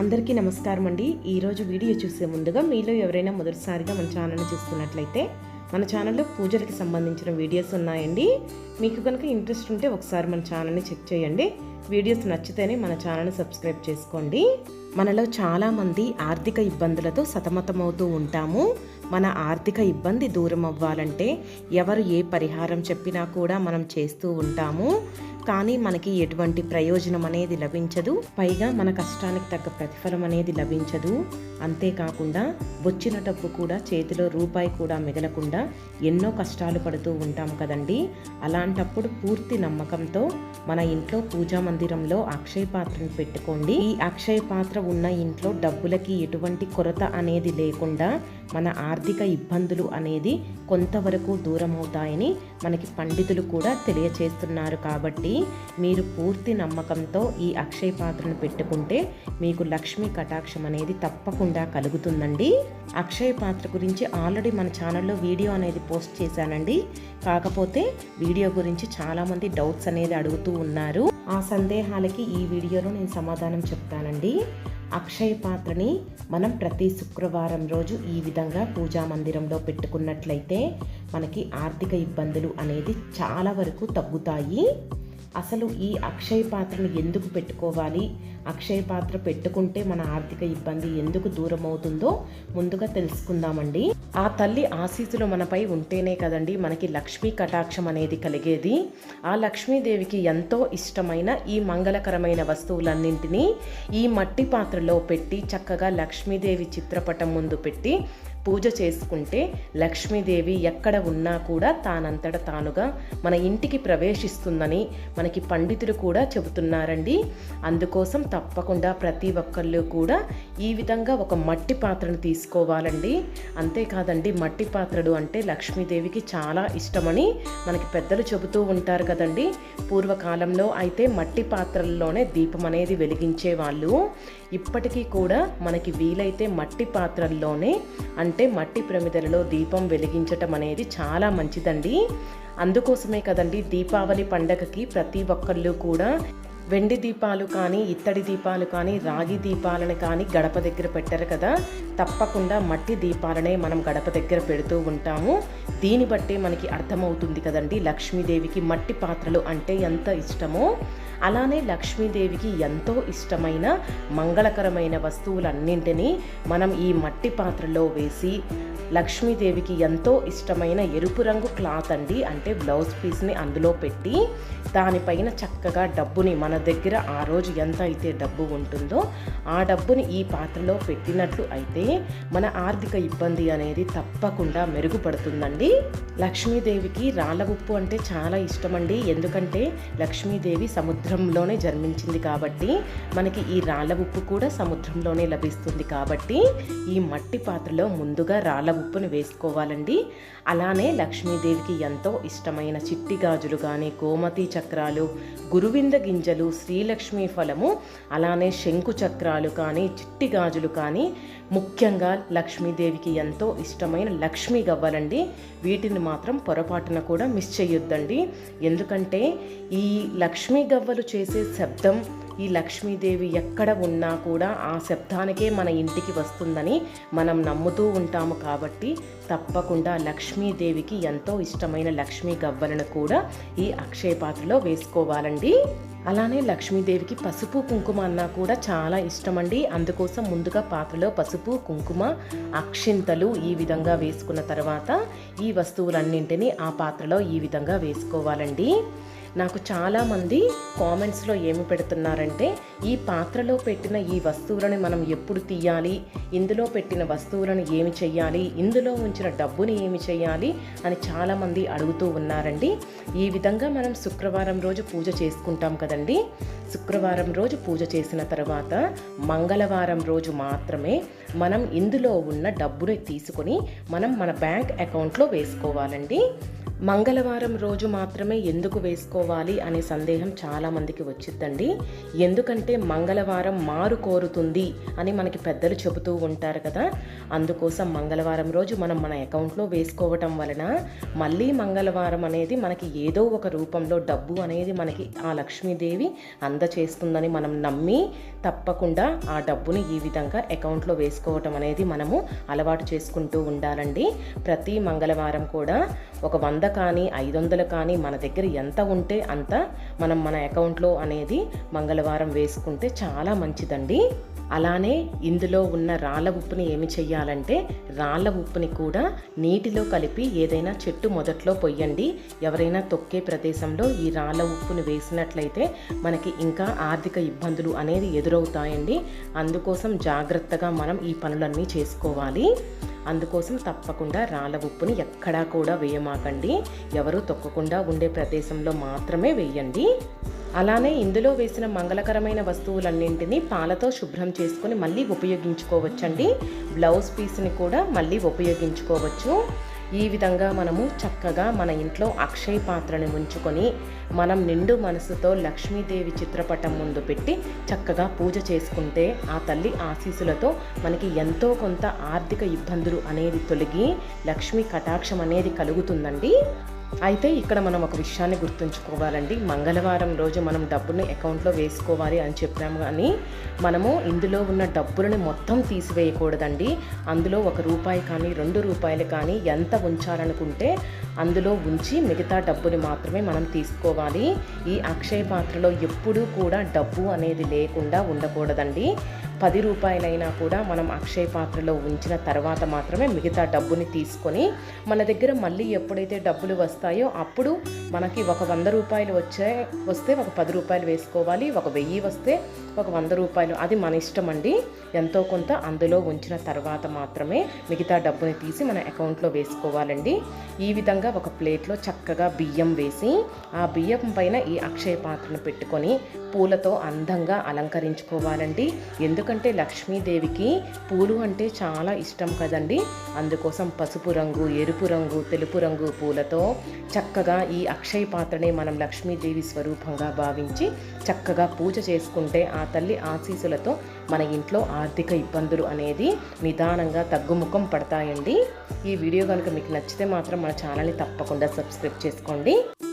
అందరికీ నమస్కారం అండి. ఈరోజు వీడియో చూసే ముందుగా మీలో ఎవరైనా మొదటిసారిగా మన ఛానల్ని చూస్తున్నట్లయితే మన ఛానల్లో పూజలకి సంబంధించిన వీడియోస్ ఉన్నాయండి. మీకు కనుక ఇంట్రెస్ట్ ఉంటే ఒకసారి మన ఛానల్ని చెక్ చేయండి. వీడియోస్ నచ్చితేనే మన ఛానల్ని సబ్స్క్రైబ్ చేసుకోండి. మనలో చాలామంది ఆర్థిక ఇబ్బందులతో సతమతమవుతూ ఉంటాము. మన ఆర్థిక ఇబ్బంది దూరం అవ్వాలంటే ఎవరు ఏ పరిహారం చెప్పినా కూడా మనం చేస్తూ ఉంటాము. కానీ మనకి ఎటువంటి ప్రయోజనం అనేది లభించదు. పైగా మన కష్టానికి తగ్గ ప్రతిఫలం అనేది లభించదు. అంతేకాకుండా వచ్చిన డబ్బు కూడా చేతిలో రూపాయి కూడా మిగలకుండా ఎన్నో కష్టాలు పడుతూ ఉంటాం కదండి. అలాంటప్పుడు పూర్తి నమ్మకంతో మన ఇంట్లో పూజా మందిరంలో అక్షయ పాత్రను పెట్టుకోండి. ఈ అక్షయ పాత్ర ఉన్న ఇంట్లో డబ్బులకి ఎటువంటి కొరత అనేది లేకుండా మన ఆర్థిక ఇబ్బందులు అనేది కొంతవరకు దూరం అవుతాయని మనకి పండితులు కూడా తెలియచేస్తున్నారు కాబట్టి మీరు పూర్తి నమ్మకంతో ఈ అక్షయ పాత్రను పెట్టుకుంటే మీకు లక్ష్మీ కటాక్షం అనేది తప్పకుండా కలుగుతుందండి. అక్షయ పాత్ర గురించి ఆల్రెడీ మన ఛానల్లో వీడియో అనేది పోస్ట్ చేశానండి. కాకపోతే వీడియో గురించి చాలామంది డౌట్స్ అనేది అడుగుతూ ఉన్నారు. ఆ సందేహాలకి ఈ వీడియోలో నేను సమాధానం చెప్తానండి. అక్షయ పాత్రని మనం ప్రతి శుక్రవారం రోజు ఈ విధంగా పూజా మందిరంలో పెట్టుకున్నట్లయితే మనకి ఆర్థిక ఇబ్బందులు అనేది చాలా వరకు తగ్గుతాయి. అసలు ఈ అక్షయ పాత్రను ఎందుకు పెట్టుకోవాలి? అక్షయ పాత్ర పెట్టుకుంటే మన ఆర్థిక ఇబ్బంది ఎందుకు దూరం అవుతుందో ముందుగా తెలుసుకుందామండి. ఆ తల్లి ఆశీసులు మనపై ఉంటేనే కదండి మనకి లక్ష్మీ కటాక్షం అనేది కలిగేది. ఆ లక్ష్మీదేవికి ఎంతో ఇష్టమైన ఈ మంగళకరమైన వస్తువులన్నింటినీ ఈ మట్టి పాత్రలో పెట్టి చక్కగా లక్ష్మీదేవి చిత్రపటం ముందు పెట్టి పూజ చేసుకుంటే లక్ష్మీదేవి ఎక్కడ ఉన్నా కూడా తానంతట తానుగా మన ఇంటికి ప్రవేశిస్తుందని మనకి పండితులు కూడా చెబుతున్నారండి. అందుకోసం తప్పకుండా ప్రతి ఒక్కళ్ళు కూడా ఈ విధంగా ఒక మట్టి పాత్రను తీసుకోవాలండి. అంతేకాదండి మట్టి పాత్రలు అంటే లక్ష్మీదేవికి చాలా ఇష్టమని మనకి పెద్దలు చెబుతూ ఉంటారు కదండి. పూర్వకాలంలో అయితే మట్టి పాత్రల్లోనే దీపం అనేది వెలిగించేవాళ్ళు. ఇప్పటికీ కూడా మనకి వీలైతే మట్టి పాత్రల్లోనే అంటే మట్టి ప్రమిదలలో దీపం వెలిగించటం అనేది చాలా మంచిదండి. అందుకోసమే కదండి దీపావళి పండగకి ప్రతి ఒక్కళ్ళు కూడా వెండి దీపాలు కానీ ఇత్తడి దీపాలు కానీ రాగి దీపాలను కానీ గడప దగ్గర పెట్టరు కదా. తప్పకుండా మట్టి దీపాలనే మనం గడప దగ్గర పెడుతూ ఉంటాము. దీన్ని బట్టి మనకి అర్థమవుతుంది కదండి లక్ష్మీదేవికి మట్టి పాత్రలు అంటే ఎంత ఇష్టమో. అలానే లక్ష్మీదేవికి ఎంతో ఇష్టమైన మంగళకరమైన వస్తువులన్నింటినీ మనం ఈ మట్టి పాత్రలో వేసి లక్ష్మీదేవికి ఎంతో ఇష్టమైన ఎరుపు రంగు క్లాత్ అండి అంటే బ్లౌజ్ పీస్ని అందులో పెట్టి దానిపైన చక్కగా డబ్బుని మన దగ్గర ఆ రోజు ఎంత అయితే డబ్బు ఉంటుందో ఆ డబ్బుని ఈ పాత్రలో పెట్టినట్లు అయితే మన ఆర్థిక ఇబ్బంది అనేది తప్పకుండా మెరుగుపడుతుందండి. లక్ష్మీదేవికి రాళ్ళ ఉప్పు అంటే చాలా ఇష్టమండి. ఎందుకంటే లక్ష్మీదేవి సముద్రంలోనే జన్మించింది కాబట్టి మనకి ఈ రాళ్ళ ఉప్పు కూడా సముద్రంలోనే లభిస్తుంది కాబట్టి ఈ మట్టి పాత్రలో ముందుగా రాళ్ళ ఉప్పును వేసుకోవాలండి. అలానే లక్ష్మీదేవికి ఎంతో ఇష్టమైన చిట్టి గాజులు కానీ గోమతి చక్రాలు గురువింద గింజలు శ్రీలక్ష్మి ఫలము అలానే శంకు చక్రాలు కానీ చిట్టి గాజులు కానీ ముఖ్యంగా లక్ష్మీదేవికి ఎంతో ఇష్టమైన లక్ష్మీ గవ్వలండి. వీటిని మాత్రం పొరపాటున కూడా మిస్ చేయొద్దండి ఎందుకంటే ఈ లక్ష్మీ గవ్వలు చేసే శబ్దం ఈ లక్ష్మీదేవి ఎక్కడ ఉన్నా కూడా ఆ శబ్దానికే మన ఇంటికి వస్తుందని మనం నమ్ముతూ ఉంటాము కాబట్టి తప్పకుండా లక్ష్మీదేవికి ఎంతో ఇష్టమైన లక్ష్మీ గవ్వలను కూడా ఈ అక్షయ పాత్రలో వేసుకోవాలండి. అలానే లక్ష్మీదేవికి పసుపు కుంకుమ అన్నా కూడా చాలా ఇష్టమండి. అందుకోసం ముందుగా పాత్రలో పసుపు కుంకుమ అక్షింతలు ఈ విధంగా వేసుకున్న తర్వాత ఈ వస్తువులన్నింటినీ ఆ పాత్రలో ఈ విధంగా వేసుకోవాలండి. నాకు చాలామంది కామెంట్స్లో ఏమి పెడుతున్నారంటే ఈ పాత్రలో పెట్టిన ఈ వస్తువులను మనం ఎప్పుడు తీయాలి? ఇందులో పెట్టిన వస్తువులను ఏమి చేయాలి ఇందులో ఉంచిన డబ్బుని ఏమి చేయాలి అని చాలామంది అడుగుతూ ఉన్నారండి. ఈ విధంగా మనం శుక్రవారం రోజు పూజ చేసుకుంటాం కదండి. శుక్రవారం రోజు పూజ చేసిన తర్వాత మంగళవారం రోజు మాత్రమే మనం ఇందులో ఉన్న డబ్బుని తీసుకొని మనం మన బ్యాంక్ అకౌంట్లో వేసుకోవాలండి. మంగళవారం రోజు మాత్రమే ఎందుకు వేసుకోవాలి అనే సందేహం చాలామందికి వచ్చిద్దండి. ఎందుకంటే మంగళవారం మారు కోరుతుంది అని మనకి పెద్దలు చెబుతూ ఉంటారు కదా. అందుకోసం మంగళవారం రోజు మనం మన అకౌంట్లో వేసుకోవటం వలన మళ్ళీ మంగళవారం అనేది మనకి ఏదో ఒక రూపంలో డబ్బు అనేది మనకి ఆ లక్ష్మీదేవి అందచేస్తుందని మనం నమ్మి తప్పకుండా ఆ డబ్బుని ఈ విధంగా అకౌంట్లో వేసుకోవటం అనేది మనము అలవాటు చేసుకుంటూ ఉండాలండి. ప్రతి మంగళవారం కూడా ఒక వంద కానీ ఐదు వందలు కానీ మన దగ్గర ఎంత ఉంటే అంత మనం మన అకౌంట్లో అనేది మంగళవారం వేసుకుంటే చాలా మంచిదండి. అలానే ఇందులో ఉన్న రాళ్ళ ఉప్పుని ఏమి చెయ్యాలంటే రాళ్ళ ఉప్పుని కూడా నీటిలో కలిపి ఏదైనా చెట్టు మొదట్లో పొయ్యండి. ఎవరైనా తొక్కే ప్రదేశంలో ఈ రాళ్ళ ఉప్పుని వేసినట్లయితే మనకి ఇంకా ఆర్థిక ఇబ్బందులు అనేది ఎదురవుతాయండి. అందుకోసం జాగ్రత్తగా మనం ఈ పనులన్నీ చేసుకోవాలి. అందుకోసం తప్పకుండా రాళ్ళ ఉప్పుని ఎక్కడా కూడా వేయమాకండి. ఎవరు తొక్కకుండా ఉండే ప్రదేశంలో మాత్రమే వేయండి. అలానే ఇందులో వేసిన మంగళకరమైన వస్తువులన్నింటినీ పాలతో శుభ్రం చేసుకుని మళ్ళీ ఉపయోగించుకోవచ్చండి. బ్లౌజ్ పీస్ని కూడా మళ్ళీ ఉపయోగించుకోవచ్చు. ఈ విధంగా మనము చక్కగా మన ఇంట్లో అక్షయ పాత్రని ఉంచుకొని మనం నిండు మనసుతో లక్ష్మీదేవి చిత్రపటం ముందు పెట్టి చక్కగా పూజ చేసుకుంటే ఆ తల్లి ఆశీస్సులతో మనకి ఎంతో కొంత ఆర్థిక ఇబ్బందులు అనేది తొలగి లక్ష్మీ కటాక్షం అనేది కలుగుతుందండి. అయితే ఇక్కడ మనం ఒక విషయాన్ని గుర్తుంచుకోవాలండి. మంగళవారం రోజు మనం డబ్బుని అకౌంట్లో వేసుకోవాలి అని చెప్పాము కానీ మనము ఇందులో ఉన్న డబ్బులను మొత్తం తీసివేయకూడదండి. అందులో ఒక రూపాయి కానీ రెండు రూపాయలు కానీ ఎంత ఉంచాలనుకుంటే అందులో ఉంచి మిగతా డబ్బుని మాత్రమే మనం తీసుకోవాలి. ఈ అక్షయ పాత్రలో ఎప్పుడూ కూడా డబ్బు అనేది లేకుండా ఉండకూడదండి. పది రూపాయలైనా కూడా మనం అక్షయ పాత్రలో ఉంచిన తర్వాత మాత్రమే మిగతా డబ్బుని తీసుకొని మన దగ్గర మళ్ళీ ఎప్పుడైతే డబ్బులు వస్తాయో అప్పుడు మనకి ఒక వంద రూపాయలు వచ్చే వస్తే ఒక పది రూపాయలు వేసుకోవాలి ఒక వెయ్యి వస్తే ఒక వంద రూపాయలు. అది మన ఇష్టం అండి. ఎంతో కొంత అందులో ఉంచిన తర్వాత మాత్రమే మిగతా డబ్బుని తీసి మన అకౌంట్లో వేసుకోవాలండి. ఈ విధంగా ఒక ప్లేట్లో చక్కగా బియ్యం వేసి ఆ బియ్యం పైన ఈ అక్షయ పాత్రను పెట్టుకొని పూలతో అందంగా అలంకరించుకోవాలండి. ఎందుకు ఎందుకంటే లక్ష్మీదేవికి పూలు అంటే చాలా ఇష్టం కదండి. అందుకోసం పసుపు రంగు ఎరుపు రంగు తెలుపు రంగు పూలతో చక్కగా ఈ అక్షయ పాత్రని మనం లక్ష్మీదేవి స్వరూపంగా భావించి చక్కగా పూజ చేసుకుంటే ఆ తల్లి ఆశీసులతో మన ఇంట్లో ఆర్థిక ఇబ్బందులు అనేది నిదానంగా తగ్గుముఖం పడతాయండి. ఈ వీడియో కనుక మీకు నచ్చితే మాత్రం మన ఛానల్ని తప్పకుండా సబ్స్క్రైబ్ చేసుకోండి.